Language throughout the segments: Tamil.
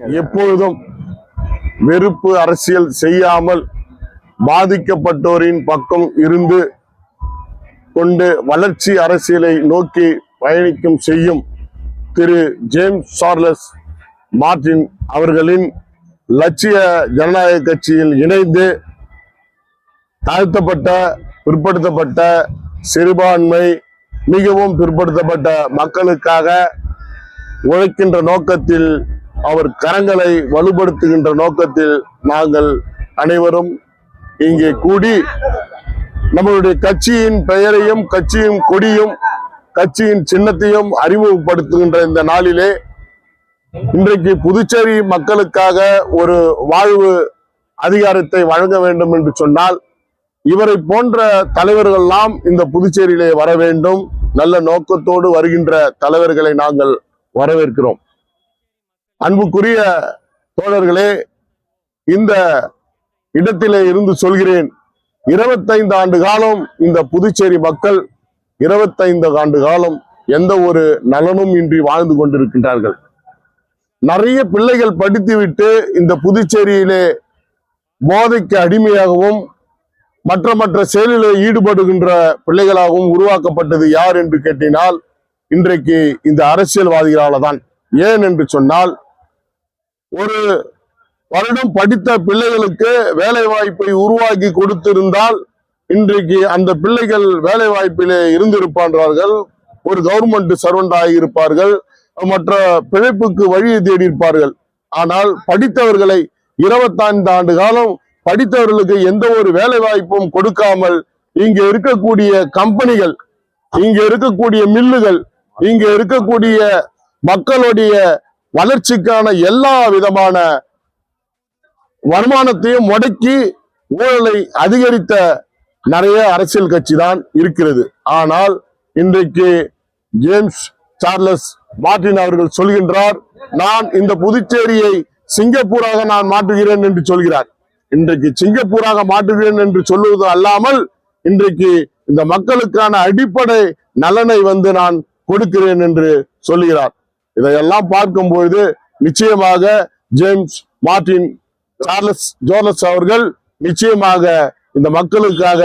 எப்பொழுதும் வெறுப்பு அரசியல் செய்யாமல் பாதிக்கப்பட்டோரின் பக்கம் இருந்து கொண்டு வளர்ச்சி அரசியலை நோக்கி பயணிக்கும் செய்யும் திரு ஜேம்ஸ் சார்லஸ் மார்டின் அவர்களின் லட்சிய ஜனநாயக கட்சியில் இணைந்து தாழ்த்தப்பட்ட பிற்படுத்தப்பட்ட சிறுபான்மை மிகவும் பிற்படுத்தப்பட்ட மக்களுக்காக உழைக்கின்ற நோக்கத்தில் அவர் கரங்களை வலுப்படுத்துகின்ற நோக்கத்தில் நாங்கள் அனைவரும் இங்கே கூடி நம்மளுடைய கட்சியின் பெயரையும் கட்சியின் கொடியும் கட்சியின் சின்னத்தையும் அறிமுகப்படுத்துகின்ற இந்த நாளிலே இன்றைக்கு புதுச்சேரி மக்களுக்காக ஒரு வாழ்வு அதிகாரத்தை வழங்க வேண்டும் என்று சொன்னால் இவரை போன்ற தலைவர்கள்லாம் இந்த புதுச்சேரியிலே வர வேண்டும். நல்ல நோக்கத்தோடு வருகின்ற தலைவர்களை நாங்கள் வரவேற்கிறோம். அன்புக்குரிய தோழர்களே இந்த இடத்திலே இருந்து சொல்கிறேன். இருபத்தைந்து ஆண்டு காலம் இந்த புதுச்சேரி மக்கள் இருபத்தைந்து ஆண்டு காலம் எந்த ஒரு நலனும் இன்றி வாழ்ந்து கொண்டிருக்கின்றார்கள். நிறைய பிள்ளைகள் படித்துவிட்டு இந்த புதுச்சேரியிலே போதைக்கு அடிமையாகவும் மற்ற மற்ற செயலிலே ஈடுபடுகின்ற பிள்ளைகளாகவும் உருவாக்கப்பட்டது யார் என்று கேட்டினால் இன்றைக்கு இந்த அரசியல்வாதிகளால தான் ஏன் என்று சொன்னால் ஒரு வருடம் படித்த பிள்ளைகளுக்கு வேலை வாய்ப்பை உருவாக்கி கொடுத்திருந்தால் இன்றைக்கு அந்த பிள்ளைகள் வேலை வாய்ப்பிலே இருந்திருப்பார்கள் ஒரு கவர்மெண்ட் சர்வெண்ட் ஆகியிருப்பார்கள் மற்ற பிழைப்புக்கு வழியை தேடி இருப்பார்கள். ஆனால் படித்தவர்களை இருபத்தைந்து ஆண்டு காலம் படித்தவர்களுக்கு எந்த ஒரு வேலை வாய்ப்பும் கொடுக்காமல் இங்க இருக்கக்கூடிய கம்பெனிகள் இங்க இருக்கக்கூடிய மில்லுகள் இங்க இருக்கக்கூடிய மக்களுடைய வளர்ச்சிக்கான எல்லா விதமான வருமானத்தையும் முடக்கி ஊழலை அதிகரித்த நிறைய அரசியல் கட்சி தான் இருக்கிறது. ஆனால் இன்றைக்கு ஜேம்ஸ் சார்லஸ் மார்டின் அவர்கள் சொல்கின்றார் நான் இந்த புதுச்சேரியை சிங்கப்பூராக நான் மாற்றுகிறேன் என்று சொல்கிறார். இன்றைக்கு சிங்கப்பூராக மாற்றுகிறேன் என்று சொல்லுவது அல்லாமல் இன்றைக்கு இந்த மக்களுக்கான அடிப்படை நலனை வந்து நான் கொடுக்கிறேன் என்று சொல்லுகிறார். இதையெல்லாம் பார்க்கும்பொழுது நிச்சயமாக ஜேம்ஸ் மார்டின் சார்லஸ் ஜோர்லஸ் அவர்கள் நிச்சயமாக இந்த மக்களுக்காக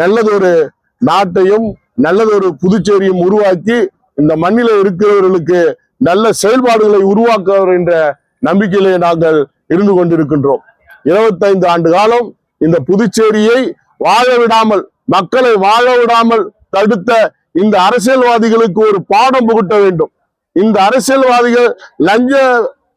நல்லதொரு நாட்டையும் நல்லதொரு புதுச்சேரியும் உருவாக்கி இந்த மண்ணில இருக்கிறவர்களுக்கு நல்ல செயல்பாடுகளை உருவாக்குவர் என்ற நம்பிக்கையிலே நாங்கள் இருந்து கொண்டிருக்கின்றோம். இருபத்தைந்து ஆண்டு காலம் இந்த புதுச்சேரியை வாழ விடாமல் மக்களை வாழ விடாமல் தடுத்த இந்த அரசியல்வாதிகளுக்கு ஒரு பாடம் புகட்ட வேண்டும். இந்த அரசியல்வாதிகள் லஞ்ச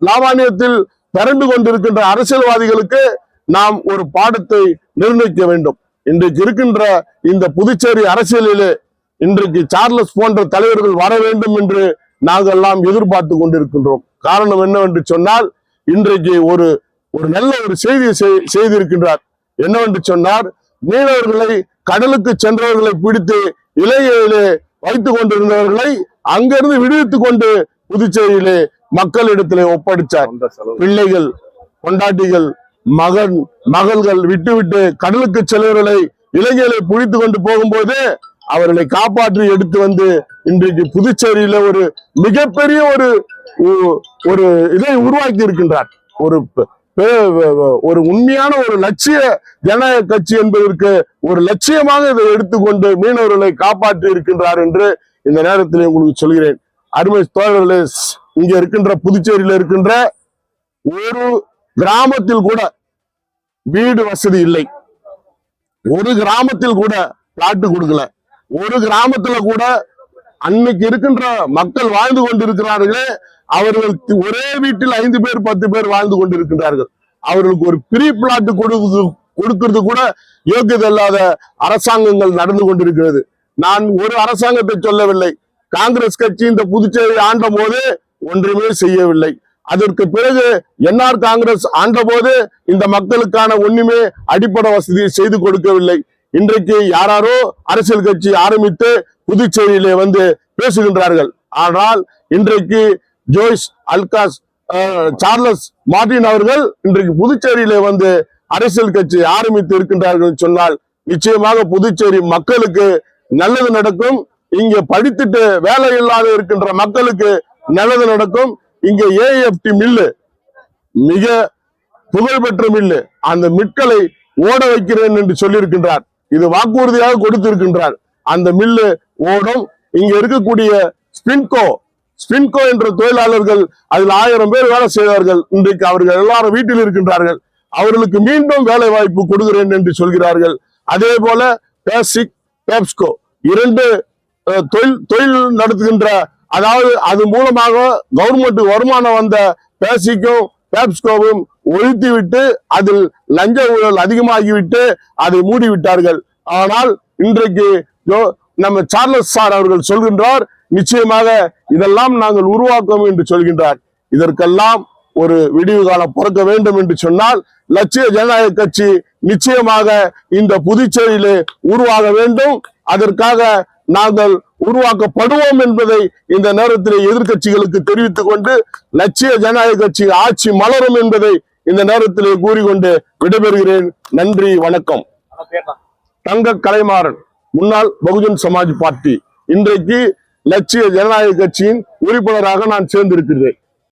லாவாணியத்தில் பிறந்து கொண்டிருக்கின்ற அரசியல்வாதிகளுக்கு நாம் ஒரு பாடத்தை நிர்ணயிக்க வேண்டும். இன்றைக்கு இருக்கின்ற இந்த புதுச்சேரி அரசியலிலே இன்றைக்கு சார்லஸ் போன்ற தலைவர்கள் வர வேண்டும் என்று நாங்கள் எல்லாம் எதிர்பார்த்து கொண்டிருக்கின்றோம். காரணம் என்னவென்று சொன்னால் இன்றைக்கு ஒரு ஒரு நல்ல ஒரு செய்தியை செய்- செய்திருக்கின்றார். என்னவென்று சொன்னார் மீனவர்களை கடலுக்கு சென்றவர்களை பிடித்து இலையிலே வைத்துக் கொண்டிருந்தவர்களை அங்கிருந்து விடுவித்துக் கொண்டு புதுச்சேரியிலே மக்களிடத்திலே ஒப்படைச்சார் பிள்ளைகள் கொண்டாட்டிகள் மகன் மகள்கள் விட்டு விட்டு கடலுக்கு செல்வர்களை இலங்கையில புடித்து கொண்டு போகும்போது அவர்களை காப்பாற்றி எடுத்து வந்து இன்றைக்கு புதுச்சேரியில ஒரு மிகப்பெரிய ஒரு ஒரு இதை உருவாக்கி இருக்கின்றார். ஒரு ஒரு உண்மையான ஒரு லட்சிய ஜனநாயக கட்சி என்பதற்கு ஒரு லட்சியமாக இதை எடுத்துக்கொண்டு மீனவர்களை காப்பாற்றி இருக்கின்றார் என்று இந்த நேரத்தில் உங்களுக்கு சொல்கிறேன். அருமை தோழர்களே இங்க இருக்கின்ற புதுச்சேரியில இருக்கின்ற ஒரு கிராமத்தில் கூட வீடு வசதி இல்லை. ஒரு கிராமத்தில் கூட பிளாட்டு கொடுக்கல. ஒரு கிராமத்துல கூட அன்னைக்கு இருக்கின்ற மக்கள் வாழ்ந்து கொண்டிருக்கிறார்களே அவர்கள் ஒரே வீட்டில் ஐந்து பேர் பத்து பேர் வாழ்ந்து கொண்டிருக்கின்றார்கள். அவர்களுக்கு ஒரு ப்ரீ பிளாட்டு கொடுக்கிறது கொடுக்கிறது கூட யோக்கியதல்லாத அரசாங்கங்கள் நடந்து கொண்டிருக்கிறது. நான் ஒரு அரசாங்கத்தை சொல்லவில்லை. காங்கிரஸ் கட்சி இந்த புதுச்சேரி ஆண்ட போது ஒன்றுமே செய்யவில்லை. அதற்கு பிறகு என்ஆர் காங்கிரஸ் ஆண்டபோது இந்த மக்களுக்கான ஒண்ணுமே அடிப்படை வசதியை செய்து கொடுக்கவில்லை. இன்றைக்கு யாராரோ அரசியல் கட்சி ஆரம்பித்து புதுச்சேரியிலே வந்து பேசுகின்றார்கள். ஆனால் இன்றைக்கு ஜோய்ஸ் அல்காஸ் சார்லஸ் மார்டின் அவர்கள் இன்றைக்கு புதுச்சேரியிலே வந்து அரசியல் கட்சி ஆரம்பித்து இருக்கின்றார்கள் சொன்னால் நிச்சயமாக புதுச்சேரி மக்களுக்கு நல்லது நடக்கும். இங்க படித்துட்டு வேலை இல்லாத இருக்கின்ற மக்களுக்கு நல்லது நடக்கும். இங்க ஏஎஃப்டி மில்லு மிக புகழ்பெற்ற மில்லு அந்த மிட்களை ஓட வைக்கிறேன் என்று சொல்லியிருக்கின்றார். இது வாக்குறுதியாக கொடுத்திருக்கின்றார். அந்த மில்லு ஓடும். இங்க இருக்கக்கூடிய ஸ்பின்கோ ஸ்பின்கோ என்ற தொழிலாளர்கள் அதில் ஆயிரம் பேர் வேலை செய்வார்கள் இன்றைக்கு அவர்கள் எல்லாரும் வீட்டில் இருக்கின்றார்கள். அவர்களுக்கு மீண்டும் வேலை வாய்ப்பு கொடுக்கிறேன் என்று சொல்கிறார்கள். அதே போல பேசிக் பேப்ஸ்கோ இரண்டு தொழில் தொழில் நடத்துகின்ற அதாவது அது மூலமாக கவர்மெண்ட் வருமானம் வந்த பேசிக்கும் பேப்ஸ்கோவும் ஒழித்து விட்டு அதில் லஞ்ச ஊழல் அதிகமாகிவிட்டு அதை மூடிவிட்டார்கள். ஆனால் இன்றைக்கு நம்ம சார்லஸ் சார் அவர்கள் சொல்கின்றார் நிச்சயமாக இதெல்லாம் நாங்கள் உருவாக்குவோம் என்று சொல்கின்றார். இதற்கெல்லாம் ஒரு விடிவு காலம் பிறக்க வேண்டும் என்று சொன்னால் லட்சிய ஜனநாயக கட்சி நிச்சயமாக இந்த புதுச்சேரியிலே உருவாக வேண்டும். அதற்காக நாங்கள் உருவாக்கப்படுவோம் என்பதை இந்த நேரத்தில் எதிர்க்கட்சிகளுக்கு தெரிவித்துக் கொண்டு லட்சிய ஜனநாயக கட்சி ஆட்சி மலரும் என்பதை இந்த நேரத்திலே கூறிக்கொண்டு விடைபெறுகிறேன். நன்றி வணக்கம். தங்க கலைமாறன் முன்னாள் பகுஜன் சமாஜ் பார்ட்டி. இன்றைக்கு லட்சிய ஜனநாயக கட்சியின் உறுப்பினராக நான் சேர்ந்திருக்கிறேன்.